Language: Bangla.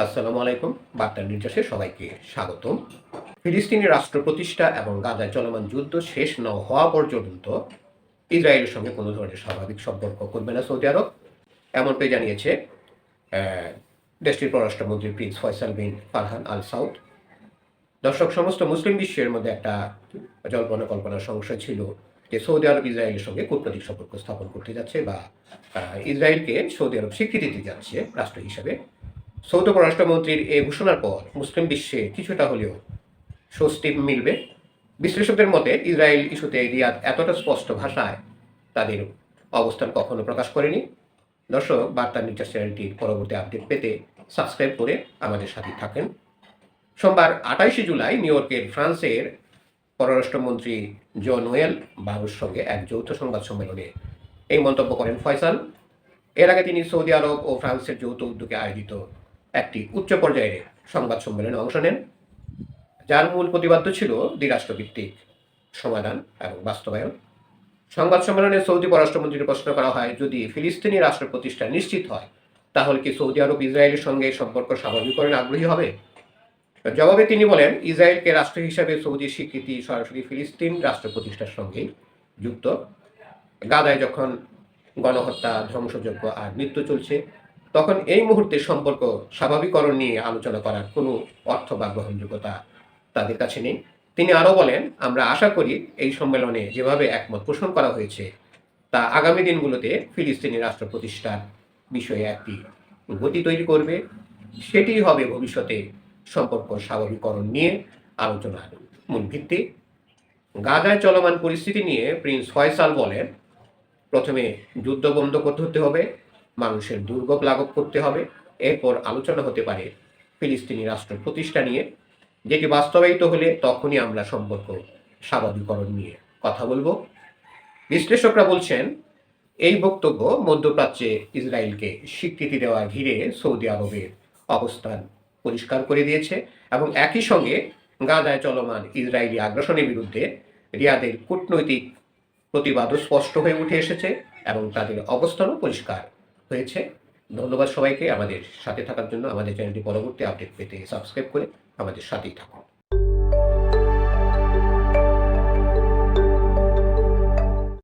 আসসালামু আলাইকুম, বার্তা নির্যাসে সবাইকে স্বাগতম। ফিলিস্তিনি রাষ্ট্র প্রতিষ্ঠা এবং গাজায় চলমান যুদ্ধ শেষ না হওয়া পর্যন্ত ইসরায়েলের সঙ্গে কোনো ধরনের স্বাভাবিক সম্পর্ক করবে না সৌদি আরব। এমনটাই জানিয়েছে দেশটির পররাষ্ট্রমন্ত্রী prince Faisal bin Farhan Al Saud. দর্শক, সমস্ত মুসলিম বিশ্বের মধ্যে একটা জল্পনা কল্পনার সংশয় ছিল যে সৌদি আরব ইসরায়েলের সঙ্গে কূটনৈতিক সম্পর্ক স্থাপন করতে যাচ্ছে বা ইসরায়েলকে সৌদি আরব স্বীকৃতি দিতে যাচ্ছে রাষ্ট্র হিসাবে। সৌদি পররাষ্ট্রমন্ত্রীর এই ঘোষণার পর মুসলিম বিশ্বে কিছুটা হলেও স্বস্তি মিলবে। বিশ্লেষকদের মতে, ইসরায়েল ইস্যুতে রিয়াদ এতটা স্পষ্ট ভাষায় তাদের অবস্থান কখনো প্রকাশ করেনি। দর্শক, বার্তা নির্যাস চ্যানেলটির পরবর্তী আপডেট পেতে সাবস্ক্রাইব করে আমাদের সাথে থাকেন। সোমবার আঠাইশে জুলাই নিউ ইয়র্কের ফ্রান্সের পররাষ্ট্রমন্ত্রী জন ওয়েল বাবুর সঙ্গে এক যৌথ সংবাদ সম্মেলনে এই মন্তব্য করেন ফয়সাল। এর আগে তিনি সৌদি আরব ও ফ্রান্সের যৌথ উদ্যোগে আয়োজিত একটি উচ্চ পর্যায়ের সংবাদ সম্মেলনে অংশ নেন। যার মূল প্রতিবাদ্য ছিল দ্বিরাষ্ট্রভিত্তিক সমাধান এবং বাস্তবায়ন। সংবাদ সম্মেলনে সৌদি পররাষ্ট্রমন্ত্রীর প্রশ্ন করা হয়, যদি ফিলিস্তিনি রাষ্ট্র প্রতিষ্ঠা নিশ্চিত হয়, তাহলে কি সৌদি আরব ইসরায়েলের সঙ্গে সম্পর্ক স্বাভাবিকরণে আগ্রহী হবে? জবাবে তিনি বলেন, ইসরায়েলকে রাষ্ট্র হিসাবে সৌদি স্বীকৃতি সরাসরি ফিলিস্তিন রাষ্ট্র প্রতিষ্ঠার সঙ্গেই যুক্ত। গাদায় যখন গণহত্যা, ধ্বংসযজ্ঞ আর মৃত্যু চলছে তখন এই মুহূর্তে সম্পর্ক স্বাভাবিকরণ নিয়ে আলোচনা করার কোনো অর্থ বা গ্রহণযোগ্যতা তাদের কাছে নেই। তিনি আরও বলেন, আমরা আশা করি এই সম্মেলনে যেভাবে একমত পোষণ করা হয়েছে, তা আগামী দিনগুলোতে ফিলিস্তিনি রাষ্ট্র প্রতিষ্ঠার বিষয়ে একটি গতি তৈরি করবে। সেটি হবে ভবিষ্যতে সম্পর্ক স্বাভাবিকরণ নিয়ে আলোচনার মূল ভিত্তি। গাজায় চলমান পরিস্থিতি নিয়ে প্রিন্স ফয়সাল বলেন, প্রথমে যুদ্ধ বন্ধ করতে হবে মানুষের দুর্ভোগ লাঘব করতে হবে। এরপর আলোচনা হতে পারে ফিলিস্তিনি রাষ্ট্র প্রতিষ্ঠা নিয়ে, যেটি বাস্তবায়িত হলে তখনই আমরা সম্পর্ক স্বাভাবিকরণ নিয়ে কথা বলব। বিশ্লেষকরা বলছেন, এই বক্তব্য মধ্যপ্রাচ্যে ইসরায়েলকে স্বীকৃতি দেওয়া ঘিরে সৌদি আরবের অবস্থান পরিষ্কার করে দিয়েছে এবং একই সঙ্গে গাজায় চলমান ইসরায়েলি আগ্রাসনের বিরুদ্ধে রিয়াদের কূটনৈতিক প্রতিবাদও স্পষ্ট হয়ে উঠে এসেছে এবং তাদের অবস্থানও পরিষ্কার। হয়েছে। ধন্যবাদ সবাইকে আমাদের সাথে থাকার জন্য। আমাদের চ্যানেলটি পরবর্তী আপডেট পেতে সাবস্ক্রাইব করে আমাদের সাথেই থাকুন।